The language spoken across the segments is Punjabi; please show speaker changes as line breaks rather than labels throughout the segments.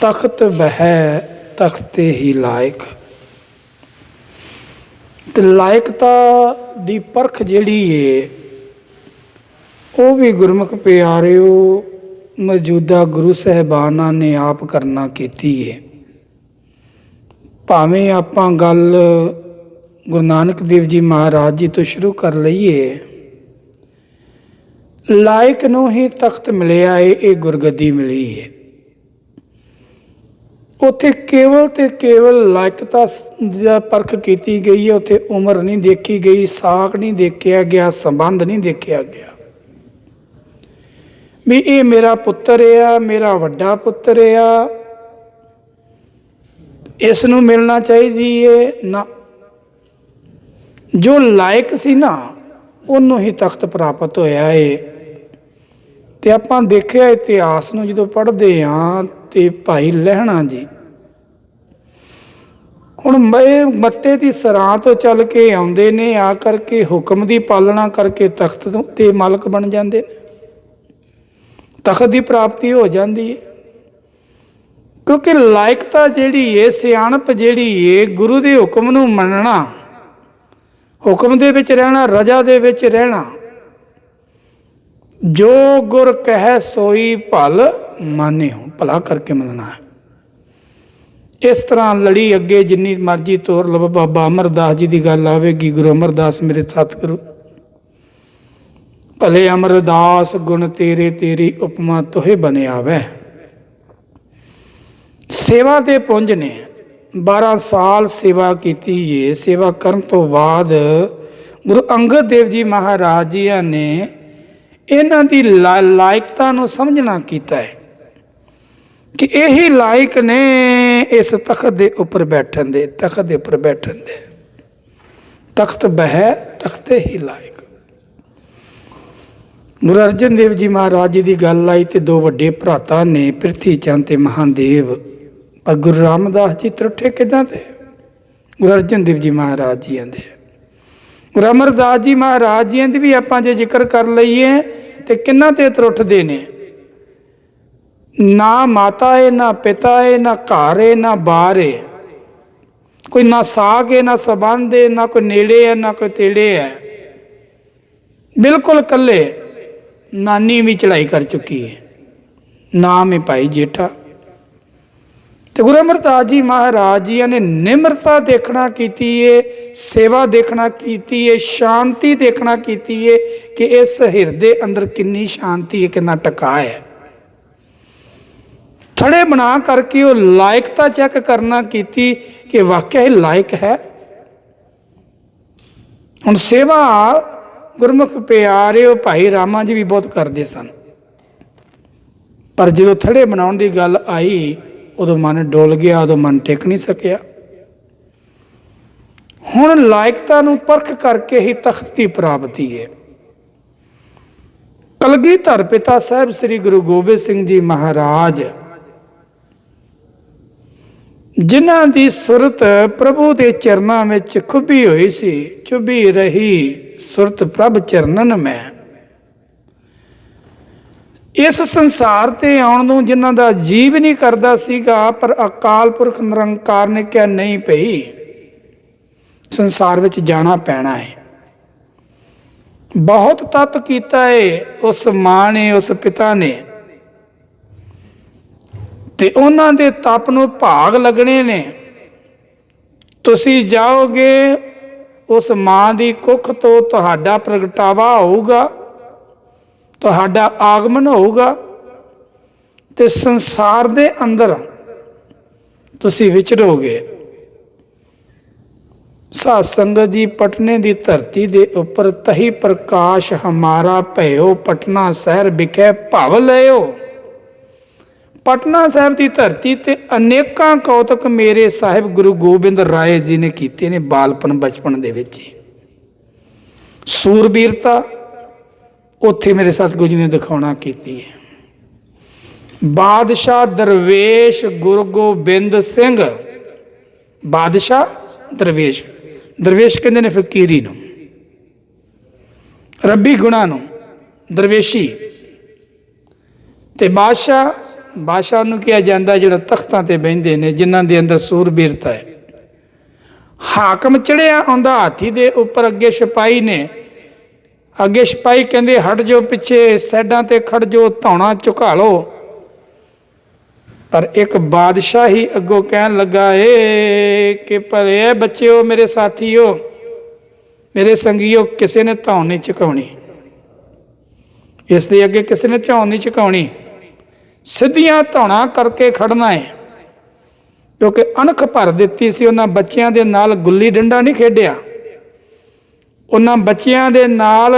ਤਖਤ ਬਹਿ ਤਖਤੇ ਹੀ ਲਾਇਕ। ਤੇ ਲਾਇਕਤਾ ਦੀ ਪਰਖ ਜਿਹੜੀ ਏ, ਉਹ ਵੀ ਗੁਰਮੁਖ ਪਿਆਰਿਓ, ਮੌਜੂਦਾ ਗੁਰੂ ਸਹਿਬਾਨਾਂ ਨੇ ਆਪ ਕਰਨਾ ਕੀਤੀ ਏ। ਭਾਵੇਂ ਆਪਾਂ ਗੱਲ ਗੁਰੂ ਨਾਨਕ ਦੇਵ ਜੀ ਮਹਾਰਾਜ ਜੀ ਤੋਂ ਸ਼ੁਰੂ ਕਰ ਲਈਏ, ਲਾਇਕ ਨੂੰ ਹੀ ਤਖਤ ਮਿਲਿਆ ਏ, ਇਹ ਗੁਰਗੱਦੀ ਮਿਲੀ ਏ। ਉੱਥੇ ਕੇਵਲ ਤੇ ਕੇਵਲ ਲਾਇਕਤਾ ਦਾ ਪਰਖ ਕੀਤੀ ਗਈ ਹੈ, ਉੱਥੇ ਉਮਰ ਨਹੀਂ ਦੇਖੀ ਗਈ, ਸਾਖ ਨਹੀਂ ਦੇਖਿਆ ਗਿਆ, ਸੰਬੰਧ ਨਹੀਂ ਦੇਖਿਆ ਗਿਆ। ਵੀ ਇਹ ਮੇਰਾ ਪੁੱਤਰ ਆ, ਮੇਰਾ ਵੱਡਾ ਪੁੱਤਰ ਆ, ਇਸ ਨੂੰ ਮਿਲਣਾ ਚਾਹੀਦੀ ਏ ਨਾ। ਜੋ ਲਾਇਕ ਸੀ ਨਾ, ਉਹਨੂੰ ਹੀ ਤਖਤ ਪ੍ਰਾਪਤ ਹੋਇਆ ਏ। ਤੇ ਆਪਾਂ ਦੇਖਿਆ ਇਤਿਹਾਸ ਨੂੰ ਜਦੋਂ ਪੜ੍ਹਦੇ ਆਂ ਤੇ ਭਾਈ ਲਹਿਣਾ ਜੀ। ਹੁਣ ਮੈਂ ਮੱਤੇ ਦੀ ਸਰਾਂ ਤੋਂ ਚੱਲ ਕੇ ਆਉਂਦੇ ਨੇ, ਆ ਕਰਕੇ ਹੁਕਮ ਦੀ ਪਾਲਣਾ ਕਰਕੇ ਤਖਤ ਤੋਂ ਤੇ ਮਾਲਕ ਬਣ ਜਾਂਦੇ ਨੇ। ਤਖਤ ਦੀ ਪ੍ਰਾਪਤੀ ਹੋ ਜਾਂਦੀ ਹੈ ਕਿਉਂਕਿ ਲਾਇਕਤਾ ਜਿਹੜੀ ਏ, ਸਿਆਣਪ ਜਿਹੜੀ ਏ, ਗੁਰੂ ਦੇ ਹੁਕਮ ਨੂੰ ਮੰਨਣਾ, ਹੁਕਮ ਦੇ ਵਿੱਚ ਰਹਿਣਾ, ਰਜਾ ਦੇ ਵਿੱਚ ਰਹਿਣਾ ਜੋ ਗੁਰ ਕਹਿ ਸੋਈ ਭਲ ਮਾਨਿਓ, ਭਲਾ ਕਰਕੇ ਮੰਨਣਾ ਹੈ। ਇਸ ਤਰ੍ਹਾਂ ਲੜੀ ਅੱਗੇ ਜਿੰਨੀ ਮਰਜ਼ੀ ਤੋਰ ਲਵ, ਬਾਬਾ ਅਮਰਦਾਸ ਜੀ ਦੀ ਗੱਲ ਆਵੇਗੀ, ਗੁਰੂ ਅਮਰਦਾਸ ਮੇਰੇ ਸਤਿਗੁਰੂ ਭਲੇ ਅਮਰਦਾਸ, ਗੁਣ ਤੇਰੇ, ਤੇਰੀ ਉਪਮਾ ਤੋਹੇ ਬਨਿਆਵੈ ਸੇਵਾ ਦੇ ਪੁੰਜ ਨੇ। 12 ਸਾਲ ਸੇਵਾ ਕੀਤੀ ਏ। ਸੇਵਾ ਕਰਨ ਤੋਂ ਬਾਅਦ ਗੁਰੂ ਅੰਗਦ ਦੇਵ ਜੀ ਮਹਾਰਾਜ ਜੀ ਨੇ ਇਹਨਾਂ ਦੀ ਲਾ- ਲਾਇਕਤਾ ਨੂੰ ਸਮਝਣਾ ਕੀਤਾ ਹੈ ਕਿ ਇਹੀ ਲਾਇਕ ਨੇ ਇਸ ਤਖਤ ਦੇ ਉੱਪਰ ਬੈਠਣ ਦੇ, ਤਖਤ ਦੇ ਉੱਪਰ ਬੈਠਣ ਦੇ। ਤਖਤ ਬਹਿ, ਤਖਤੇ ਹੀ ਲਾਇਕ। ਗੁਰੂ ਅਰਜਨ ਦੇਵ ਜੀ ਮਹਾਰਾਜ ਜੀ ਦੀ ਗੱਲ ਆਈ ਤੇ ਦੋ ਵੱਡੇ ਭਰਾਤਾ ਨੇ, ਪ੍ਰਿਥੀ ਚੰਦ ਤੇ ਮਹਾਦੇਵ। ਪਰ ਗੁਰੂ ਰਾਮਦਾਸ ਜੀ ਤਰੁੱਠੇ ਕਿਦਾਂ ਤੇ? ਗੁਰੂ ਅਰਜਨ ਦੇਵ ਜੀ ਮਹਾਰਾਜ ਜੀ ਆਂਦੇ ਗੁਰੂ ਅਮਰਦਾਸ ਜੀ ਮਹਾਰਾਜ ਜੀ ਦੀ ਵੀ ਆਪਾਂ ਜੇ ਜ਼ਿਕਰ ਕਰ ਲਈਏ ਤੇ ਕਿੰਨਾ ਤੇ ਤਰੁੱਠਦੇ ਨੇ? ਨਾ ਮਾਤਾ ਏ, ਨਾ ਪਿਤਾ ਏ, ਨਾ ਘਰ ਏ, ਨਾ ਬਾਹਰ ਏ। ਕੋਈ ਨਾ ਸਾਗ ਏ, ਨਾ ਸਬੰਧ ਏ, ਨਾ ਕੋਈ ਨੇੜੇ ਹੈ, ਨਾ ਕੋਈ ਤੇੜੇ ਹੈ। ਬਿਲਕੁਲ ਇਕੱਲੇ। ਨਾਨੀ ਵੀ ਚੜਾਈ ਕਰ ਚੁੱਕੀ ਹੈ। ਨਾਮ ਹੈ ਭਾਈ ਜੇਠਾ। ਤੇ ਗੁਰੂ ਅਮਰਦਾਸ ਜੀ ਮਹਾਰਾਜ ਜੀ ਨੇ ਨਿਮਰਤਾ ਦੇਖਣਾ ਕੀਤੀ ਏ, ਸੇਵਾ ਦੇਖਣਾ ਕੀਤੀ ਏ, ਸ਼ਾਂਤੀ ਦੇਖਣਾ ਕੀਤੀ ਏ ਕਿ ਇਸ ਹਿਰਦੇ ਅੰਦਰ ਕਿੰਨੀ ਸ਼ਾਂਤੀ ਹੈ, ਕਿੰਨਾ ਟਕਾ ਹੈ। ਥੜੇ ਬਣਾ ਕਰਕੇ ਉਹ ਲਾਇਕਤਾ ਚੈੱਕ ਕਰਨਾ ਕੀਤੀ ਕਿ ਵਾਕਿਆ ਇਹ ਲਾਇਕ ਹੈ। ਹੁਣ ਸੇਵਾ ਗੁਰਮੁਖ ਪਿਆਰੇ ਉਹ ਭਾਈ ਰਾਮਾ ਜੀ ਵੀ ਬਹੁਤ ਕਰਦੇ ਸਨ। ਪਰ ਜਦੋਂ ਥੜੇ ਬਣਾਉਣ ਦੀ ਗੱਲ ਆਈ ਉਦੋਂ ਮਨ ਡੋਲ ਗਿਆ, ਉਦੋਂ ਮਨ ਟਿਕ ਨਹੀਂ ਸਕਿਆ। ਹੁਣ ਲਾਇਕਤਾ ਨੂੰ ਪਰਖ ਕਰਕੇ ਹੀ ਤਖ਼ਤੀ ਦੀ ਪ੍ਰਾਪਤੀ ਹੈ। ਕਲਗੀਧਰ ਪਿਤਾ ਸਾਹਿਬ ਸ੍ਰੀ ਗੁਰੂ ਗੋਬਿੰਦ ਸਿੰਘ ਜੀ ਮਹਾਰਾਜ, ਜਿਨ੍ਹਾਂ ਦੀ ਸੁਰਤ ਪ੍ਰਭੂ ਦੇ ਚਰਨਾਂ ਵਿੱਚ ਖੁੱਬੀ ਹੋਈ ਸੀ, ਚੁੱਭੀ ਰਹੀ ਸੁਰਤ ਪ੍ਰਭ ਚਰਨਨ ਮੈਂ। ਇਸ ਸੰਸਾਰ ਤੇ ਆਉਣ ਨੂੰ ਜਿਨ੍ਹਾਂ ਦਾ ਜੀਵ ਨਹੀਂ ਕਰਦਾ ਸੀਗਾ, ਪਰ ਅਕਾਲ ਪੁਰਖ ਨਿਰੰਕਾਰ ਨੇ ਕਿਹਾ, ਨਹੀਂ ਭਈ, ਸੰਸਾਰ ਵਿੱਚ ਜਾਣਾ ਪੈਣਾ ਹੈ ਬਹੁਤ ਤਪ ਕੀਤਾ ਹੈ ਉਸ ਮਾਂ ਨੇ, ਉਸ ਪਿਤਾ ਨੇ। ਤੇ ਉਹਨਾਂ ਦੇ ਤਪ ਨੂੰ ਭਾਗ ਲੱਗਣੇ ਨੇ। ਤੁਸੀਂ ਜਾਓਗੇ, ਉਸ ਮਾਂ ਦੀ ਕੁੱਖ ਤੋਂ ਤੁਹਾਡਾ ਪ੍ਰਗਟਾਵਾ ਹੋਊਗਾ। ਤੁਹਾਡਾ ਆਗਮਨ ਹੋਊਗਾ ਤੇ ਸੰਸਾਰ ਦੇ ਅੰਦਰ ਤੁਸੀਂ ਵਿਚਰੋਗੇ ਸਾਧ ਸੰਗਤ ਜੀ, ਪਟਨੇ ਦੀ ਧਰਤੀ ਦੇ ਉੱਪਰ ਤਹੀ ਪ੍ਰਕਾਸ਼ ਹਮਾਰਾ ਭਇਓ, ਪਟਨਾ ਸ਼ਹਿਰ ਵਿਖੇ ਭਵ ਲਿਓ ਪਟਨਾ ਸਾਹਿਬ ਦੀ ਧਰਤੀ ਤੇ ਅਨੇਕਾਂ ਕੌਤਕ ਮੇਰੇ ਸਾਹਿਬ ਗੁਰੂ ਗੋਬਿੰਦ ਰਾਏ ਜੀ ਨੇ ਕੀਤੇ ਨੇ ਬਾਲਪਨ ਬਚਪਨ ਦੇ ਵਿੱਚ ਸੂਰਬੀਰਤਾ ਉੱਥੇ ਮੇਰੇ ਸਤਿਗੁਰੂ ਜੀ ਨੇ ਦਿਖਾਉਣਾ ਕੀਤੀ ਹੈ। ਬਾਦਸ਼ਾਹ ਦਰਵੇਸ਼ ਗੁਰੂ ਗੋਬਿੰਦ ਸਿੰਘ। ਬਾਦਸ਼ਾਹ ਦਰਵੇਸ਼। ਦਰਵੇਸ਼ ਕਹਿੰਦੇ ਨੇ ਫਕੀਰੀ ਨੂੰ। ਰੱਬੀ ਗੁਣਾ ਨੂੰ। ਦਰਵੇਸ਼ੀ। ਤੇ ਬਾਦਸ਼ਾਹ ਬਾਦਸ਼ਾਹ ਨੂੰ ਕਿਹਾ ਜਾਂਦਾ ਜਿਹੜਾ ਤਖਤਾਂ ਤੇ ਬਹਿੰਦੇ ਨੇ, ਜਿਨ੍ਹਾਂ ਦੇ ਅੰਦਰ ਸੂਰਬੀਰਤਾ ਹੈ। ਹਾਕਮ ਚੜਿਆ ਆਉਂਦਾ, ਹਾਥੀ ਦੇ ਉੱਪਰ ਅੱਗੇ ਸਿਪਾਹੀ ਨੇ। ਅੱਗੇ ਸਿਪਾਹੀ ਕਹਿੰਦੇ, ਹਟ ਜਾਓ ਪਿੱਛੇ, ਸੈਡਾਂ ਤੇ ਖੜ ਜੋ ਧੌਣਾ ਝੁਕਾ ਲਓ। ਪਰ ਇੱਕ ਬਾਦਸ਼ਾਹ ਹੀ ਅੱਗੋਂ ਕਹਿਣ ਲੱਗਾ, ਏ ਕਿ ਭਲੇ ਬੱਚਿਓ, ਮੇਰੇ ਸਾਥੀਓ, ਮੇਰੇ ਸੰਗੀਓ, ਕਿਸੇ ਨੇ ਧੌਣ ਨਹੀਂ ਝੁਕਾਉਣੀ। ਇਸ ਦੇ ਅੱਗੇ ਕਿਸੇ ਨੇ ਧੌਣ ਨਹੀਂ ਝੁਕਾਉਣੀ। ਸਿੱਧੀਆਂ ਧੌਣਾ ਕਰਕੇ ਖੜਨਾ ਹੈ ਕਿਉਂਕਿ ਅਣਖ ਭਰ ਦਿੱਤੀ ਸੀ, ਉਹਨਾਂ ਬੱਚਿਆਂ ਦੇ ਨਾਲ ਗੁੱਲੀ ਡੰਡਾ ਨਹੀਂ ਖੇਡਿਆ। ਉਹਨਾਂ ਬੱਚਿਆਂ ਦੇ ਨਾਲ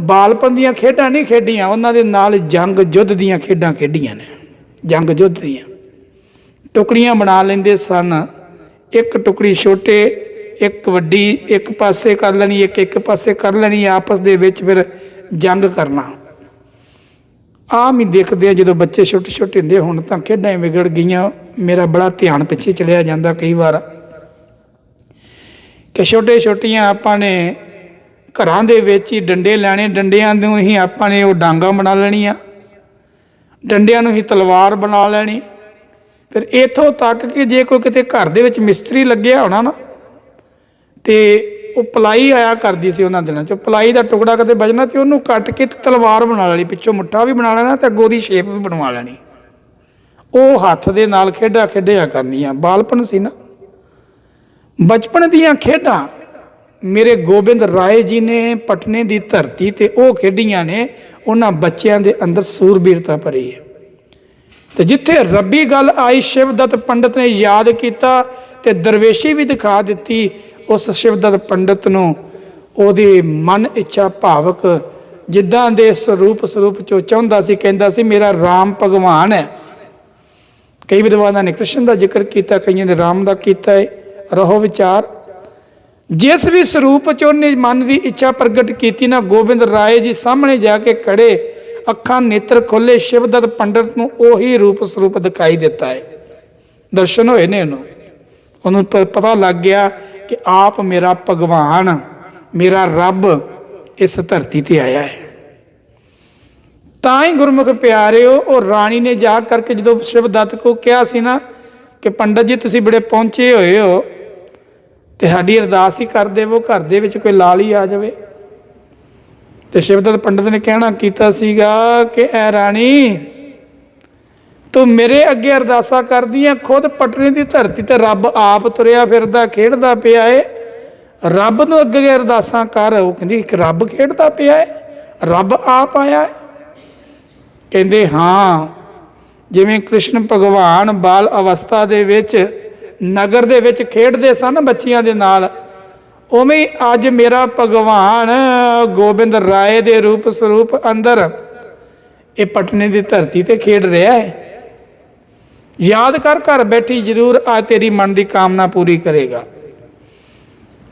ਬਾਲਪਨ ਦੀਆਂ ਖੇਡਾਂ ਨਹੀਂ ਖੇਡੀਆਂ, ਉਹਨਾਂ ਦੇ ਨਾਲ ਜੰਗ ਯੁੱਧ ਦੀਆਂ ਖੇਡਾਂ ਖੇਡੀਆਂ ਨੇ। ਜੰਗ ਯੁੱਧ ਦੀਆਂ। ਟੁਕੜੀਆਂ ਬਣਾ ਲੈਂਦੇ ਸਨ। ਇੱਕ ਟੁਕੜੀ ਛੋਟੇ, ਇੱਕ ਵੱਡੀ, ਇੱਕ ਪਾਸੇ ਕਰ ਲੈਣੀ, ਇੱਕ ਇੱਕ ਪਾਸੇ ਕਰ ਲੈਣੀ, ਆਪਸ ਦੇ ਵਿੱਚ ਫਿਰ ਜੰਗ ਕਰਨਾ। ਆਮ ਹੀ ਦੇਖਦੇ ਆ ਜਦੋਂ ਬੱਚੇ ਛੋਟੇ ਛੋਟੇ ਹੁੰਦੇ ਹੁਣ ਤਾਂ ਖੇਡਾਂ ਵਿਗੜ ਗਈਆਂ। ਮੇਰਾ ਬੜਾ ਧਿਆਨ ਪਿੱਛੇ ਚਲਿਆ ਜਾਂਦਾ ਕਈ ਵਾਰ ਕਿ ਛੋਟੇ ਛੋਟੀਆਂ ਆਪਾਂ ਨੇ ਘਰਾਂ ਦੇ ਵਿੱਚ ਹੀ ਡੰਡੇ ਲੈਣੇ, ਡੰਡਿਆਂ ਨੂੰ ਹੀ ਆਪਾਂ ਨੇ ਉਹ ਡਾਂਗਾ ਬਣਾ ਲੈਣੀਆਂ ਡੰਡਿਆਂ ਨੂੰ ਹੀ ਤਲਵਾਰ ਬਣਾ ਲੈਣੀ। ਫਿਰ ਇਥੋਂ ਤੱਕ ਕਿ ਜੇ ਕੋਈ ਕਿਤੇ ਘਰ ਦੇ ਵਿੱਚ ਮਿਸਤਰੀ ਲੱਗਿਆ ਹੋਣਾ ਨਾ, ਤੇ ਉਹ ਪਲਾਈ ਆਇਆ ਕਰਦੀ ਸੀ ਉਹਨਾਂ ਦਿਨਾਂ 'ਚ। ਪਲਾਈ ਦਾ ਟੁਕੜਾ ਕਦੇ ਵੱਜਣਾ ਤੇ ਉਹਨੂੰ ਕੱਟ ਕੇ ਤਲਵਾਰ ਬਣਾ ਲੈਣੀ, ਪਿੱਛੋਂ ਮੁੱਠਾ ਵੀ ਬਣਾ ਲੈਣਾ ਤੇ ਅੱਗੋਂ ਦੀ ਸ਼ੇਪ ਵੀ ਬਣਵਾ ਲੈਣੀ। ਉਹ ਹੱਥ ਦੇ ਨਾਲ ਖੇਡਾਂ ਖੇਡਿਆ ਕਰਨੀਆਂ। ਬਾਲਪਨ ਸੀ ਨਾ। ਬਚਪਨ ਦੀਆਂ ਖੇਡਾਂ ਮੇਰੇ ਗੋਬਿੰਦ ਰਾਏ ਜੀ ਨੇ ਪਟਨੇ ਦੀ ਧਰਤੀ ਤੇ ਉਹ ਖੇਡੀਆਂ ਨੇ, ਉਹਨਾਂ ਬੱਚਿਆਂ ਦੇ ਅੰਦਰ ਸੂਰਬੀਰਤਾ ਭਰੀ ਹੈ। ਤੇ ਜਿੱਥੇ ਰੱਬੀ ਗੱਲ ਆਈ, ਸ਼ਿਵਦਤ ਪੰਡਤ ਨੇ ਯਾਦ ਕੀਤਾ ਤੇ ਦਰਵੇਸ਼ੀ ਵੀ ਦਿਖਾ ਦਿੱਤੀ, ਉਸ ਸ਼ਿਵਦਤ ਪੰਡਤ ਨੂੰ ਉਹਦੀ ਮਨ ਇੱਛਾ ਭਾਵਕ ਜਿੱਦਾਂ ਦੇ ਸਰੂਪ ਸਰੂਪ ਚੋਂ ਚਾਹੁੰਦਾ ਸੀ, ਕਹਿੰਦਾ ਸੀ, ਮੇਰਾ RAM ਭਗਵਾਨ ਹੈ। ਕਈ ਵਿਦਵਾਨਾਂ ਨੇ ਕ੍ਰਿਸ਼ਨ ਦਾ ਜ਼ਿਕਰ ਕੀਤਾ, ਕਈਆਂ ਨੇ RAM ਦਾ ਕੀਤਾ ਹੈ। ਰਹੋ ਵਿਚਾਰ। ਜਿਸ ਵੀ ਸਰੂਪ ਚ ਉਹਨੇ ਮਨ ਦੀ ਇੱਛਾ ਪ੍ਰਗਟ ਕੀਤੀ, ਨਾ ਗੋਬਿੰਦ ਰਾਏ ਜੀ ਸਾਹਮਣੇ ਜਾ ਕੇ ਖੜੇ, ਅੱਖਾਂ ਨੇਤਰ ਖੋਲੇ ਸ਼ਿਵਦਤ ਪੰਡਤ ਨੂੰ ਉਹੀ ਰੂਪ ਸਰੂਪ ਦਿਖਾਈ ਦਿੱਤਾ ਹੈ। ਦਰਸ਼ਨ ਹੋਏ ਨੇ ਉਹਨੂੰ। ਉਹਨੂੰ ਪ- ਪਤਾ ਲੱਗ ਗਿਆ ਕਿ ਆਪ ਮੇਰਾ ਭਗਵਾਨ, ਮੇਰਾ ਰੱਬ ਇਸ ਧਰਤੀ ਤੇ ਆਇਆ ਹੈ। ਤਾਂ ਹੀ ਗੁਰਮੁਖ ਪਿਆਰਿਓ, ਉਹ ਰਾਣੀ ਨੇ ਜਾ ਕਰਕੇ ਜਦੋਂ ਸ਼ਿਵਦੱਤ ਕੋ ਕਿਹਾ ਸੀ ਨਾ ਕਿ ਪੰਡਤ ਜੀ ਤੁਸੀਂ ਬੜੇ ਪਹੁੰਚੇ ਹੋਏ ਹੋ ਤੇ ਸਾਡੀ ਅਰਦਾਸ ਹੀ ਕਰ ਦੇਵੋ ਘਰ ਦੇ ਵਿੱਚ ਕੋਈ ਲਾਲ ਹੀ ਆ ਜਾਵੇ। ਤੇ ਸ਼ਿਵਦਤ ਪੰਡਤ ਨੇ ਕਹਿਣਾ ਕੀਤਾ ਸੀਗਾ ਕਿ, ਐ ਰਾਣੀ, ਤੂੰ ਮੇਰੇ ਅੱਗੇ ਅਰਦਾਸਾਂ ਕਰਦੀ ਆ, ਖੁਦ ਪਟਨੇ ਦੀ ਧਰਤੀ ਤੇ ਰੱਬ ਆਪ ਤੁਰਿਆ ਫਿਰਦਾ, ਖੇਡਦਾ ਪਿਆ ਏ। ਰੱਬ ਨੂੰ ਅੱਗੇ ਅਰਦਾਸਾਂ ਕਰ। ਉਹ ਕਹਿੰਦੀ, ਇੱਕ ਰੱਬ ਖੇਡਦਾ ਪਿਆ ਏ, ਰੱਬ ਆਪ ਆਇਆ ਏ। ਕਹਿੰਦੇ, ਹਾਂ, ਜਿਵੇਂ ਕ੍ਰਿਸ਼ਨ ਭਗਵਾਨ ਬਾਲ ਅਵਸਥਾ ਦੇ ਵਿੱਚ ਨਗਰ ਦੇ ਵਿੱਚ ਖੇਡਦੇ ਸਨ ਬੱਚਿਆਂ ਦੇ ਨਾਲ। ਉਵੇਂ ਅੱਜ ਮੇਰਾ ਭਗਵਾਨ ਗੋਬਿੰਦ ਰਾਏ ਦੇ ਰੂਪ ਸਰੂਪ ਅੰਦਰ ਇਹ ਪਟਨੇ ਦੀ ਧਰਤੀ ਤੇ ਖੇਡ ਰਿਹਾ ਹੈ। ਯਾਦ ਕਰ ਘਰ ਬੈਠੀ ਜ਼ਰੂਰ ਆ ਤੇਰੀ ਮਨ ਦੀ ਕਾਮਨਾ ਪੂਰੀ ਕਰੇਗਾ।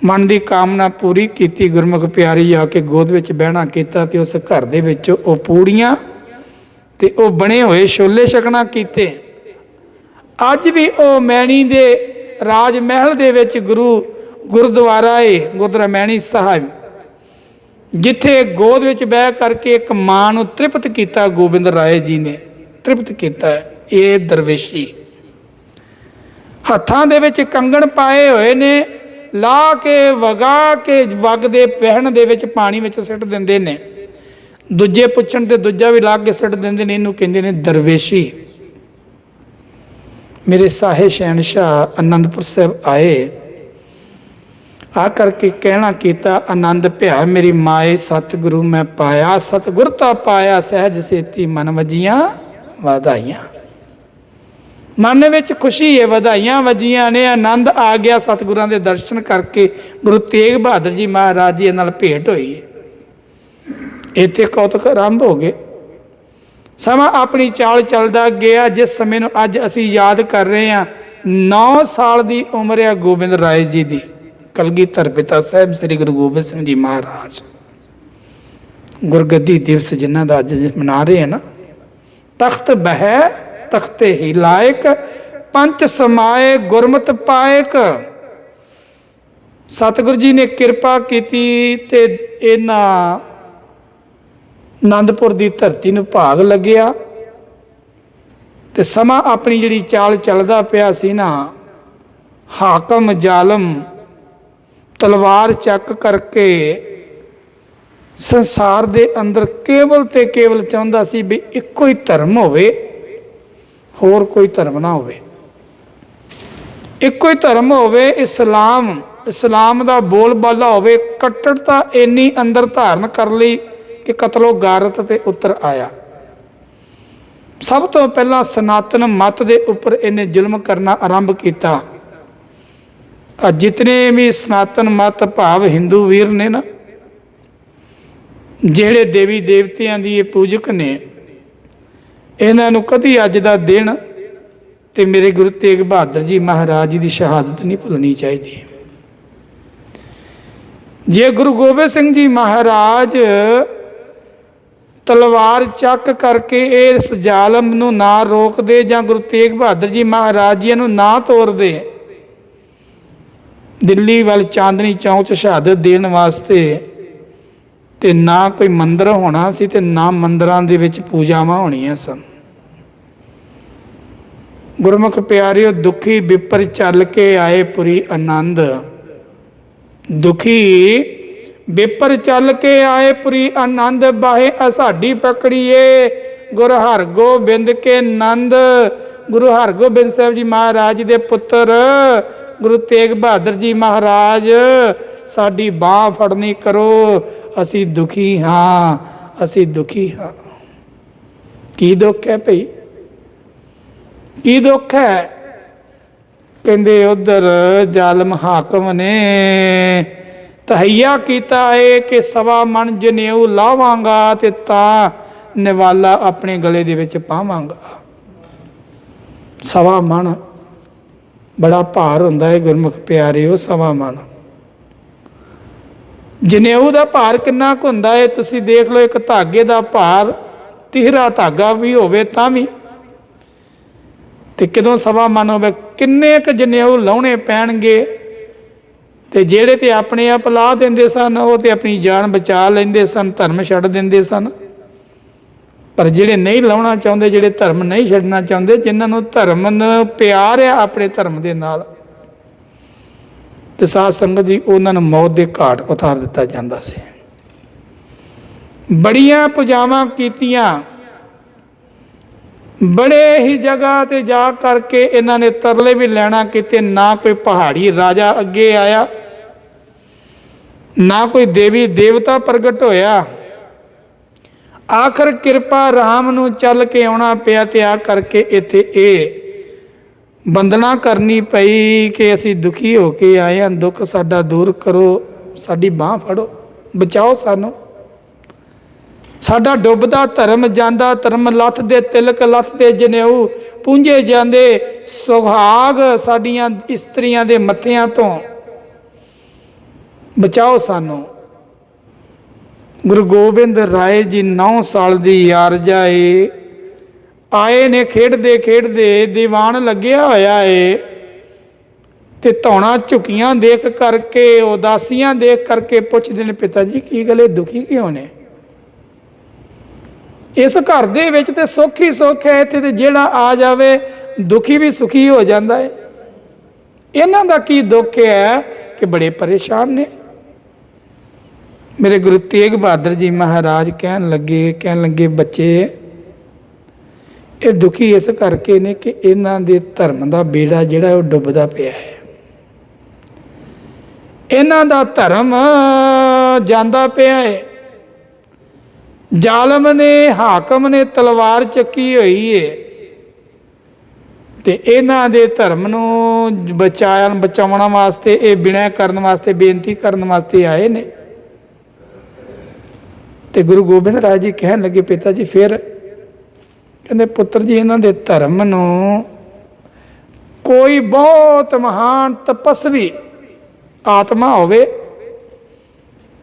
ਮਨ ਦੀ ਕਾਮਨਾ ਪੂਰੀ ਕੀਤੀ ਗੁਰਮੁਖ ਪਿਆਰੀ ਆ ਕੇ ਗੋਦ ਵਿੱਚ ਬਹਿਣਾ ਕੀਤਾ ਤੇ ਉਸ ਘਰ ਦੇ ਵਿੱਚ ਉਹ ਪੂੜੀਆਂ ਤੇ ਉਹ ਬਣੇ ਹੋਏ ਛੋਲੇ ਛਕਣਾ ਕੀਤੇ। ਅੱਜ ਵੀ ਉਹ ਮੈਣੀ ਦੇ ਰਾਜ ਮਹਿਲ ਦੇ ਵਿੱਚ ਗੁਰੂ ਗੁਰਦੁਆਰਾ ਏ, ਗੁਰਦੁਆਰਾ ਮੈਣੀ ਸਾਹਿਬ। ਜਿੱਥੇ ਗੋਦ ਵਿੱਚ ਬਹਿ ਕਰਕੇ ਇੱਕ ਮਾਂ ਨੂੰ ਤ੍ਰਿਪਤ ਕੀਤਾ ਗੋਬਿੰਦ ਰਾਏ ਜੀ ਨੇ, ਤ੍ਰਿਪਤ ਕੀਤਾ ਇਹ ਦਰਵੇਸ਼ੀ। ਹੱਥਾਂ ਦੇ ਵਿੱਚ ਕੰਗਣ ਪਾਏ ਹੋਏ ਨੇ, ਲਾ ਕੇ, ਵਗਾ ਕੇ, ਵਗ ਦੇ ਪਹਿਣ ਦੇ ਵਿੱਚ ਪਾਣੀ ਵਿੱਚ ਸਿੱਟ ਦਿੰਦੇ ਨੇ। ਦੂਜੇ ਪੁੱਛਣ ਤੇ ਦੂਜਾ ਵੀ ਲਾ ਕੇ ਸਿੱਟ ਦਿੰਦੇ ਨੇ, ਇਹਨੂੰ ਕਹਿੰਦੇ ਨੇ ਦਰਵੇਸ਼ੀ। ਮੇਰੇ ਸਾਹੇ ਸ਼ਹਿਨशाह ਅਨੰਦਪੁਰ ਸਾਹਿਬ ਆਏ। ਆ ਕਰਕੇ ਕਹਿਣਾ ਕੀਤਾ, ਆਨੰਦ ਭਿਆ ਮੇਰੀ ਮਾਏ, ਸਤਿਗੁਰੂ ਮੈਂ ਪਾਇਆ, ਸਤਿਗੁਰ ਤਾ ਪਾਇਆ, ਸਹਿਜ ਸੇਤੀ ਮਨ ਵਜੀਆਂ ਵਧਾਈਆਂ। ਮਨ ਵਿੱਚ ਖੁਸ਼ੀ ਹੈ ਵਧਾਈਆਂ ਵਜੀਆਂ ਨੇ, ਆਨੰਦ ਆ ਗਿਆ ਸਤਿਗੁਰਾਂ ਦੇ ਦਰਸ਼ਨ ਕਰਕੇ। ਗੁਰੂ ਤੇਗ ਬਹਾਦਰ ਜੀ ਮਹਾਰਾਜ ਜੀ ਨਾਲ ਭੇਟ ਹੋਈ ਇੱਥੇ ਕੌਤਕ ਆਰੰਭ ਹੋ ਗਏ। ਸਮਾਂ ਆਪਣੀ ਚਾਲ ਚੱਲਦਾ ਗਿਆ, ਜਿਸ ਸਮੇਂ ਨੂੰ ਅੱਜ ਅਸੀਂ ਯਾਦ ਕਰ ਰਹੇ ਹਾਂ। 9 ਸਾਲ ਦੀ ਉਮਰ ਹੈ ਗੋਬਿੰਦ ਰਾਏ ਜੀ ਦੀ। ਕਲਗੀਧਰ ਪਿਤਾ ਸਾਹਿਬ ਸ੍ਰੀ ਗੁਰੂ ਗੋਬਿੰਦ ਸਿੰਘ ਜੀ ਮਹਾਰਾਜ। ਗੁਰਗੱਦੀ ਦਿਵਸ ਜਿਨ੍ਹਾਂ ਦਾ ਅੱਜ ਮਨਾ ਰਹੇ ਹਾਂ ਨਾ, ਤਖਤ ਬਹਿ, ਤਖਤੇ ਹੀ ਲਾਇਕ, ਪੰਚ ਸਮਾਏ, ਗੁਰਮਤ ਪਾਇਕ। ਸਤਿਗੁਰੂ ਜੀ ਨੇ ਕਿਰਪਾ ਕੀਤੀ ਤੇ ਇਹਨਾਂ ਆਨੰਦਪੁਰ ਦੀ ਧਰਤੀ ਨੂੰ ਭਾਗ ਲੱਗਿਆ ਤੇ ਸਮਾਂ ਆਪਣੀ ਜਿਹੜੀ ਚਾਲ ਚੱਲਦਾ ਪਿਆ ਸੀ ਨਾ, ਹਾਕਮ ਜ਼ਾਲਮ ਤਲਵਾਰ ਚੱਕ ਕਰਕੇ ਸੰਸਾਰ ਦੇ ਅੰਦਰ ਕੇਵਲ ਤੇ ਕੇਵਲ ਚਾਹੁੰਦਾ ਸੀ ਵੀ ਇੱਕੋ ਹੀ ਧਰਮ ਹੋਵੇ, ਹੋਰ ਕੋਈ ਧਰਮ ਨਾ ਹੋਵੇ। ਇੱਕੋ ਹੀ ਧਰਮ ਹੋਵੇ, ਇਸਲਾਮ ਇਸਲਾਮ ਦਾ ਬੋਲਬਾਲਾ ਹੋਵੇ ਕੱਟੜਤਾ ਇੰਨੀ ਅੰਦਰ ਧਾਰਨ ਕਰ ਲਈ ਕਿ ਕਤਲੋ ਗਾਰਤ ਤੇ ਉਤਰ ਆਇਆ। ਸਭ ਤੋਂ ਪਹਿਲਾਂ ਸਨਾਤਨ ਮਤ ਦੇ ਉੱਪਰ ਇਹਨੇ ਜ਼ੁਲਮ ਕਰਨਾ ਆਰੰਭ ਕੀਤਾ। ਆ ਜਿਤਨੇ ਵੀ ਸਨਾਤਨ ਮਤ ਭਾਵ ਹਿੰਦੂ ਵੀਰ ਨੇ ਨਾ, ਜਿਹੜੇ ਦੇਵੀ ਦੇਵਤਿਆਂ ਦੀ ਇਹ ਪੂਜਕ ਨੇ, ਇਹਨਾਂ ਨੂੰ ਕਦੀ ਅੱਜ ਦਾ ਦਿਨ ਤੇ ਮੇਰੇ ਗੁਰੂ ਤੇਗ ਬਹਾਦਰ ਜੀ ਮਹਾਰਾਜ ਜੀ ਦੀ ਸ਼ਹਾਦਤ ਨਹੀਂ ਭੁੱਲਣੀ ਚਾਹੀਦੀ। ਜੇ ਗੁਰੂ ਗੋਬਿੰਦ ਸਿੰਘ ਜੀ ਮਹਾਰਾਜ ਤਲਵਾਰ ਚੱਕ ਕਰਕੇ ਇਸ ਜ਼ਾਲਮ ਨੂੰ ਨਾ ਰੋਕਦੇ ਜਾਂ ਗੁਰੂ ਤੇਗ ਬਹਾਦਰ ਜੀ ਮਹਾਰਾਜ ਜੀ ਨੂੰ ਨਾ ਤੋੜਦੇ ਦਿੱਲੀ ਵੱਲ ਚਾਂਦਨੀ ਚੌਂਕ 'ਚ ਸ਼ਹਾਦਤ ਦੇਣ ਵਾਸਤੇ ਤੇ ਨਾ ਕੋਈ ਮੰਦਰ ਹੋਣਾ ਸੀ ਤੇ ਨਾ ਮੰਦਰਾਂ ਦੇ ਵਿੱਚ ਪੂਜਾਵਾਂ ਹੋਣੀਆਂ ਸਨ। ਗੁਰਮੁਖ ਪਿਆਰਿਓ, ਦੁਖੀ ਬਿਪਰ ਚੱਲ ਕੇ ਆਏ ਪੁਰੀ ਆਨੰਦ। ਦੁਖੀ ਬੇਪਰ ਚੱਲ ਕੇ ਆਏ ਪੁਰੀ ਆਨੰਦ, ਬਾਹੇ ਅਸਾਡੀ ਪਕੜੀਏ। ਗੁਰ ਹਰਗੋਬਿੰਦ ਕੇ ਨੰਦ। ਗੁਰੂ ਹਰਗੋਬਿੰਦ ਸਾਹਿਬ ਜੀ ਮਹਾਰਾਜ ਦੇ ਪੁੱਤਰ, ਗੁਰੂ ਤੇਗ ਬਹਾਦਰ ਜੀ ਮਹਾਰਾਜ। ਸਾਡੀ ਬਾਹ ਫੜਨੀ ਕਰੋ, ਅਸੀਂ ਦੁਖੀ ਹਾਂ, ਅਸੀਂ ਦੁਖੀ ਹਾਂ। ਕੀ ਦੁੱਖ ਹੈ ਭਈ? ਕੀ ਦੁੱਖ ਹੈ? ਕਹਿੰਦੇ ਉਧਰ ਜ਼ਾਲਮ ਹਾਕਮ ਨੇ। ਤਹਈਆ ਕੀਤਾ ਏ ਕਿ ਸਵਾ ਮਨ ਜਨੇਊ ਲਾਵਾਂਗਾ ਤੇ ਤਾਂ ਨਿਵਾਲਾ ਆਪਣੇ ਗਲੇ ਦੇ ਵਿੱਚ ਪਾਵਾਂਗਾ। ਸਵਾ ਮਨ ਬੜਾ ਭਾਰ ਹੁੰਦਾ ਹੈ ਗੁਰਮੁਖ ਪਿਆਰਿਓ, ਸਵਾ ਮਨ ਜਨੇਊ ਦਾ ਭਾਰ ਕਿੰਨਾ ਕੁ ਹੁੰਦਾ ਹੈ ਤੁਸੀਂ ਦੇਖ ਲਓ, ਇੱਕ ਧਾਗੇ ਦਾ ਭਾਰ ਤਿਹਰਾ ਧਾਗਾ ਵੀ ਹੋਵੇ ਤਾਂ ਵੀ। ਤੇ ਕਿਦੋਂ ਸਵਾ ਮਨ ਹੋਵੇ, ਕਿੰਨੇ ਕ ਜਨੇਊ ਲਾਉਣੇ ਪੈਣਗੇ? ਤੇ ਜਿਹੜੇ ਤੇ ਆਪਣੇ ਆਪ ਲਾ ਦਿੰਦੇ ਸਨ, ਉਹ ਤੇ ਆਪਣੀ ਜਾਨ ਬਚਾ ਲੈਂਦੇ ਸਨ, ਧਰਮ ਛੱਡ ਦਿੰਦੇ ਸਨ। ਪਰ ਜਿਹੜੇ ਨਹੀਂ ਲਾਉਣਾ ਚਾਹੁੰਦੇ, ਜਿਹੜੇ ਧਰਮ ਨਹੀਂ ਛੱਡਣਾ ਚਾਹੁੰਦੇ, ਜਿਨ੍ਹਾਂ ਨੂੰ ਧਰਮ ਨੂੰ ਪਿਆਰ ਆ ਆਪਣੇ ਧਰਮ ਦੇ ਨਾਲ। ਤੇ ਸਾਧ ਸੰਗਤ ਜੀ, ਉਹਨਾਂ ਨੂੰ ਮੌਤ ਦੇ ਘਾਟ ਉਤਾਰ ਦਿੱਤਾ ਜਾਂਦਾ ਸੀ। ਬੜੀਆਂ ਪੂਜਾਵਾਂ ਕੀਤੀਆਂ। ਬੜੇ ਹੀ ਜਗ੍ਹਾ ਤੇ ਜਾ ਕਰਕੇ ਇਹਨਾਂ ਨੇ ਤਰਲੇ ਵੀ ਲੈਣਾ ਕਿਤੇ, ਨਾ ਕੋਈ ਪਹਾੜੀ ਰਾਜਾ ਅੱਗੇ ਆਇਆ। ਨਾ ਕੋਈ ਦੇਵੀ ਦੇਵਤਾ ਪ੍ਰਗਟ ਹੋਇਆ। ਆਖਰ ਕਿਰਪਾ ਰਾਮ ਨੂੰ ਚੱਲ ਕੇ ਆਉਣਾ ਪਿਆ ਤੇ ਆ ਕਰਕੇ ਇੱਥੇ ਇਹ ਬੰਦਨਾ ਕਰਨੀ ਪਈ ਕਿ ਅਸੀਂ ਦੁਖੀ ਹੋ ਕੇ ਆਏ ਹਾਂ। ਦੁੱਖ ਸਾਡਾ ਦੂਰ ਕਰੋ, ਸਾਡੀ ਬਾਹ ਫੜੋ, ਬਚਾਓ ਸਾਨੂੰ। ਸਾਡਾ ਡੁੱਬਦਾ ਧਰਮ ਜਾਂਦਾ, ਧਰਮ ਲੱਥ ਦੇ ਤਿਲਕ ਲੱਥ ਦੇ ਜਨੇਊ, ਪੁੰਝੇ ਜਾਂਦੇ ਸੁਹਾਗ ਸਾਡੀਆਂ ਇਸਤਰੀਆਂ ਦੇ ਮੱਥਿਆਂ ਤੋਂ। ਬਚਾਓ ਸਾਨੂੰ। ਗੁਰੂ ਗੋਬਿੰਦ ਰਾਏ ਜੀ 9 ਸਾਲ ਦੀ ਯਾਰ ਜਾਏ, ਆਏ ਨੇ ਖੇਡਦੇ ਖੇਡਦੇ ਦੀਵਾਨ ਲੱਗਿਆ ਹੋਇਆ ਏ। ਤੇ ਧੌਣਾ ਝੁਕੀਆਂ ਦੇਖ ਕਰਕੇ, ਉਦਾਸੀਆਂ ਦੇਖ ਕਰਕੇ ਪੁੱਛਦੇ ਨੇ, ਪਿਤਾ ਜੀ, ਕੀ ਗਲੇ ਦੁਖੀ ਕਿਉਂ ਨੇ? ਇਸ ਘਰ ਦੇ ਵਿੱਚ ਤੇ ਸੁੱਖ ਹੀ ਸੁੱਖ ਹੈ, ਇੱਥੇ ਤੇ ਜਿਹੜਾ ਆ ਜਾਵੇ, ਦੁਖੀ ਵੀ ਸੁਖੀ ਹੋ ਜਾਂਦਾ ਹੈ ਇਹਨਾਂ ਦਾ ਕੀ ਦੁੱਖ ਹੈ ਕਿ ਬੜੇ ਪਰੇਸ਼ਾਨ ਨੇ। ਮੇਰੇ ਗੁਰੂ ਤੇਗ ਬਹਾਦਰ ਜੀ ਮਹਾਰਾਜ ਕਹਿਣ ਲੱਗੇ ਕਹਿਣ ਲੱਗੇ, ਬੱਚੇ, ਇਹ ਦੁਖੀ ਇਸ ਕਰਕੇ ਨੇ ਕਿ ਇਹਨਾਂ ਦੇ ਧਰਮ ਦਾ ਬੇੜਾ ਜਿਹੜਾ ਉਹ ਡੁੱਬਦਾ ਪਿਆ ਹੈ। ਇਹਨਾਂ ਦਾ ਧਰਮ ਜਾਂਦਾ ਪਿਆ ਹੈ। ਜ਼ਾਲਮ ਨੇ, ਹਾਕਮ ਨੇ ਤਲਵਾਰ ਚੱਕੀ ਹੋਈ ਏ। ਤੇ ਇਹਨਾਂ ਦੇ ਧਰਮ ਨੂੰ ਬਚਾਉਣ ਬਚਾਉਣ ਵਾਸਤੇ, ਇਹ ਬਿਨੈ ਕਰਨ ਵਾਸਤੇ, ਬੇਨਤੀ ਕਰਨ ਵਾਸਤੇ ਆਏ ਨੇ। ਤੇ ਗੁਰੂ ਗੋਬਿੰਦ ਰਾਜ ਜੀ ਕਹਿਣ ਲੱਗੇ, ਪਿਤਾ ਜੀ, ਫਿਰ ਕਹਿੰਦੇ, ਪੁੱਤਰ ਜੀ, ਇਹਨਾਂ ਦੇ ਧਰਮ ਨੂੰ ਕੋਈ ਬਹੁਤ ਮਹਾਨ ਤਪਸਵੀ ਆਤਮਾ ਹੋਵੇ,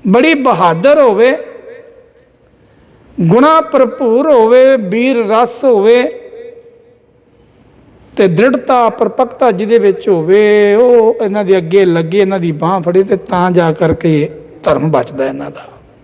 ਬੜੀ ਬਹਾਦਰ ਹੋਵੇ, ਗੁਣਾ ਭਰਪੂਰ ਹੋਵੇ, ਵੀਰ ਰਸ ਹੋਵੇ ਤੇ ਦ੍ਰਿੜਤਾ, ਪਰਪਕਤਾ ਜਿਹਦੇ ਵਿੱਚ ਹੋਵੇ, ਉਹ ਇਹਨਾਂ ਦੇ ਅੱਗੇ ਲੱਗੇ, ਇਹਨਾਂ ਦੀ ਬਾਹ ਫੜੇ ਤੇ ਤਾਂ ਜਾ ਕਰਕੇ ਧਰਮ ਬਚਦਾ ਇਹਨਾਂ ਦਾ।